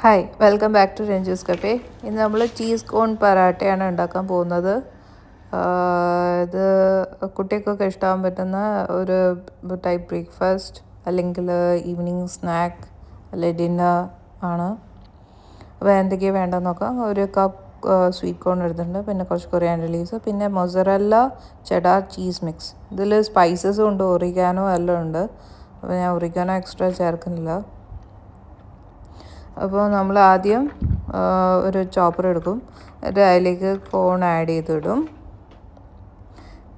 Hi welcome back to Ranju's cafe ഇന്ന് നമ്മൾ cheese കോൺ പരാട്ടയാണ് ഉണ്ടാക്കാൻ പോകുന്നത്. ഇത് കുട്ടികൾക്കൊക്കെ ഇഷ്ടമാകാൻ പറ്റുന്ന ഒരു ടൈപ്പ് ബ്രേക്ക്ഫാസ്റ്റ് അല്ലെങ്കിൽ ഈവനിങ് സ്നാക്ക് അല്ലെങ്കിൽ ഡിന്നർ ആണ്. അപ്പോൾ എന്തൊക്കെയാണ് വേണ്ടതെന്ന് നോക്കാം. ഒരു കപ്പ് സ്വീറ്റ് കോൺ എടുത്തിട്ടുണ്ട്. പിന്നെ കുറച്ച് കൊറിയാൻഡർ ലീവ്സ് പിന്നെ മൊസറല്ല ചെഡാർ ചീസ് മിക്സ് ഇതിൽ സ്പൈസസും ഉണ്ട് ഒറിഗാനോ എല്ലാം ഉണ്ട്. അപ്പോൾ ഞാൻ ഒറിഗാനോ എക്സ്ട്രാ ചേർക്കുന്നില്ല. അപ്പോൾ നമ്മൾ ആദ്യം ഒരു ചോപ്പർ എടുക്കും. എന്നിട്ട് അതിലേക്ക് കോൺ ആഡ് ചെയ്തിടും.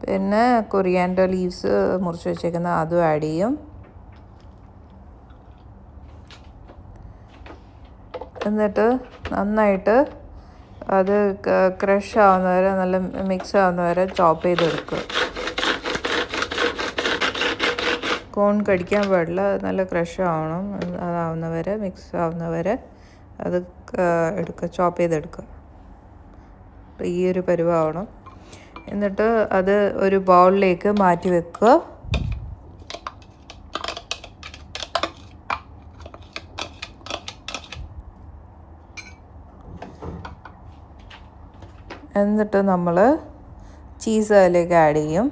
പിന്നെ കൊറിയാൻഡർ ലീവ്സ് മുറിച്ച് വെച്ചേക്കുന്ന അതും ആഡ് ചെയ്യും. എന്നിട്ട് നന്നായിട്ട് അത് ക്രഷ് ആവുന്നവരെ നല്ല മിക്സ് ആവുന്നവരെ ചോപ്പ് ചെയ്തെടുക്കുക. കോൺ കടിക്കാൻ പാടില്ല. നല്ല ക്രഷ് ആവണം. അതാവുന്ന വരെ മിക്സ് ആവുന്നവരെ അത് എടുക്കുക ചോപ്പ് ചെയ്തെടുക്കുക ഈ ഒരു പരുവാവണം. എന്നിട്ട് അത് ഒരു ബൗളിലേക്ക് മാറ്റി വെക്കുക. എന്നിട്ട് നമ്മൾ ചീസ് അതിലേക്ക് ആഡ് ചെയ്യും.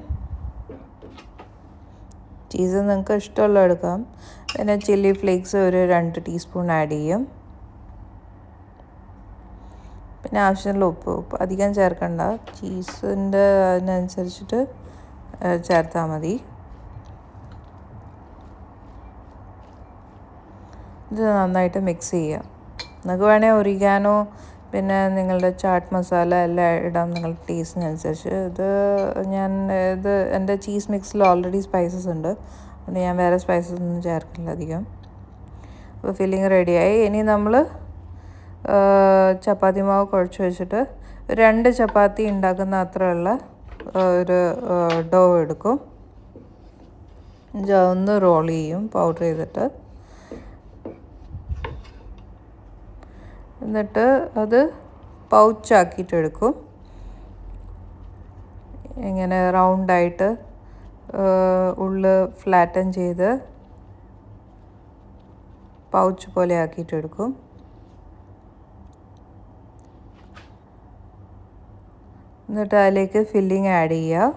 ചീസ് നിങ്ങൾക്ക് ഇഷ്ടമുള്ള എടുക്കാം. പിന്നെ ചില്ലി ഫ്ലേക്സ് ഒരു രണ്ട് ടീസ്പൂൺ ആഡ് ചെയ്യും. പിന്നെ ആവശ്യമുള്ള ഉപ്പ്. ഉപ്പ് അധികം ചേർക്കണ്ട. ചീസിന്റെ അതിനനുസരിച്ചിട്ട് ചേർത്താൽ മതി. ഇത് നന്നായിട്ട് മിക്സ് ചെയ്യുക നിങ്ങൾക്ക് വേണേൽ ഒറിഗാനോ പിന്നെ നിങ്ങളുടെ ചാട്ട് മസാല എല്ലാം ഇടാം നിങ്ങളുടെ ടേസ്റ്റിനനുസരിച്ച്. ഇത് ഞാൻ ഇത് എന്റെ ചീസ് മിക്സിൽ ഓൾറെഡി സ്പൈസസ് ഉണ്ട്. അതുകൊണ്ട് ഞാൻ വേറെ സ്പൈസസ് ഒന്നും ചേർക്കില്ല അധികം. അപ്പോൾ ഫില്ലിങ് റെഡിയായി ഇനി നമ്മൾ ചപ്പാത്തി മാവ് കുഴച്ച് വെച്ചിട്ട് രണ്ട് ചപ്പാത്തി ഉണ്ടാക്കുന്ന അത്രയുള്ള ഒരു ഡോ എടുക്കും. ഒന്ന് റോൾ ചെയ്യും പൗഡർ ചെയ്തിട്ട്. എന്നിട്ട് അത് പൗച്ചാക്കിയിട്ട് എടുക്കും ഇങ്ങനെ റൗണ്ടായിട്ട് ഉള്ള് ഫ്ലാറ്റൻ ചെയ്ത് പൗച്ച് പോലെ ആക്കിയിട്ട് എടുക്കും എന്നിട്ട് അതിലേക്ക് ഫില്ലിങ് ആഡ് ചെയ്യുക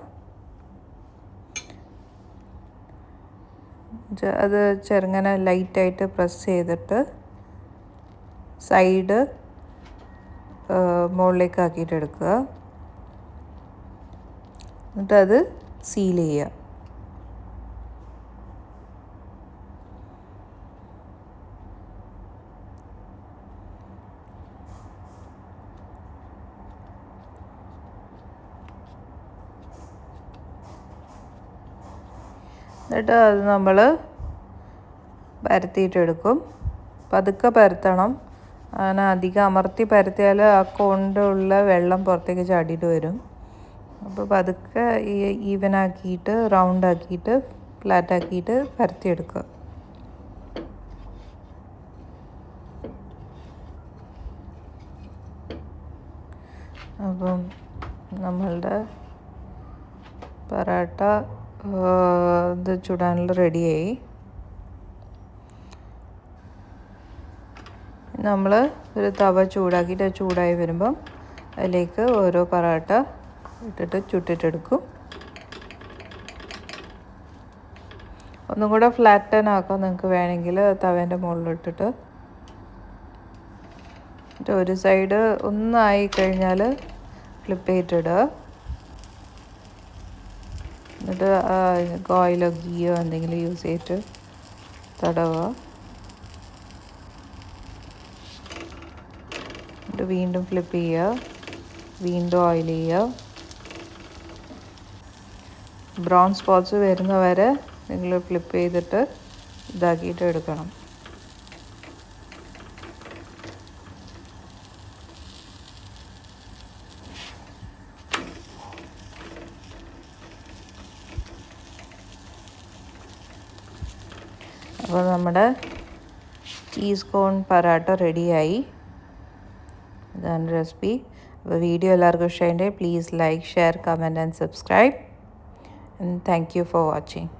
അത് ചെറുങ്ങനെ ലൈറ്റായിട്ട് പ്രസ് ചെയ്തിട്ട് സൈഡ് മുകളിലേക്ക് ആക്കിയിട്ട് എടുക്കുക. എന്നിട്ട് അത് സീൽ ചെയ്യുക. എന്നിട്ട് അത് നമ്മൾ പരത്തിയിട്ടെടുക്കും പതുക്കെ പരത്തണം. അങ്ങനെ അധികം അമർത്തി പരത്തിയാൽ ആ കൊണ്ടുള്ള വെള്ളം പുറത്തേക്ക് ചാടിയിട്ട് വരും. അപ്പോൾ പതുക്കെ ഈ ഈവൻ ആക്കിയിട്ട് റൗണ്ട് ആക്കിയിട്ട് ഫ്ലാറ്റ് ആക്കിയിട്ട് പരത്തിയെടുക്കുക. അപ്പം നമ്മളുടെ പൊറാട്ട ഇത് ചുടാനുള്ള റെഡിയായി നമ്മൾ ഒരു തവ ചൂടാക്കിയിട്ട് ചൂടായി വരുമ്പം അതിലേക്ക് ഓരോ പൊറോട്ട ഇട്ടിട്ട് ചുട്ടിട്ടെടുക്കും. ഒന്നും കൂടെ ഫ്ലാറ്റൻ ആക്കാം നിങ്ങൾക്ക് വേണമെങ്കിൽ തവേന്റെ മുകളിലിട്ടിട്ട് ഒരു സൈഡ് ഒന്നായി കഴിഞ്ഞാൽ ഫ്ലിപ്പ് ചെയ്തിട്ടിടുക. എന്നിട്ട് ഓയിലോ ഗീയോ എന്തെങ്കിലും യൂസ് ചെയ്തിട്ട് തടവുക. വീണ്ടും ഫ്ലിപ്പ് ചെയ്യുക. വീണ്ടും ഓയിൽ ചെയ്യുക. ബ്രൗൺ സ്പോട്ട്സ് വരുന്ന വരെ നിങ്ങൾ ഫ്ലിപ്പ് ചെയ്തിട്ട് ഇതാക്കിയിട്ട് എടുക്കണം. അപ്പോൾ നമ്മുടെ ചീസ് കോൺ പരാട്ട റെഡിയായി ഇതാണ് റെസിപ്പി അപ്പോൾ വീഡിയോ എല്ലാവർക്കും ഇഷ്ടമായിട്ട് please like share comment and subscribe and thank you for watching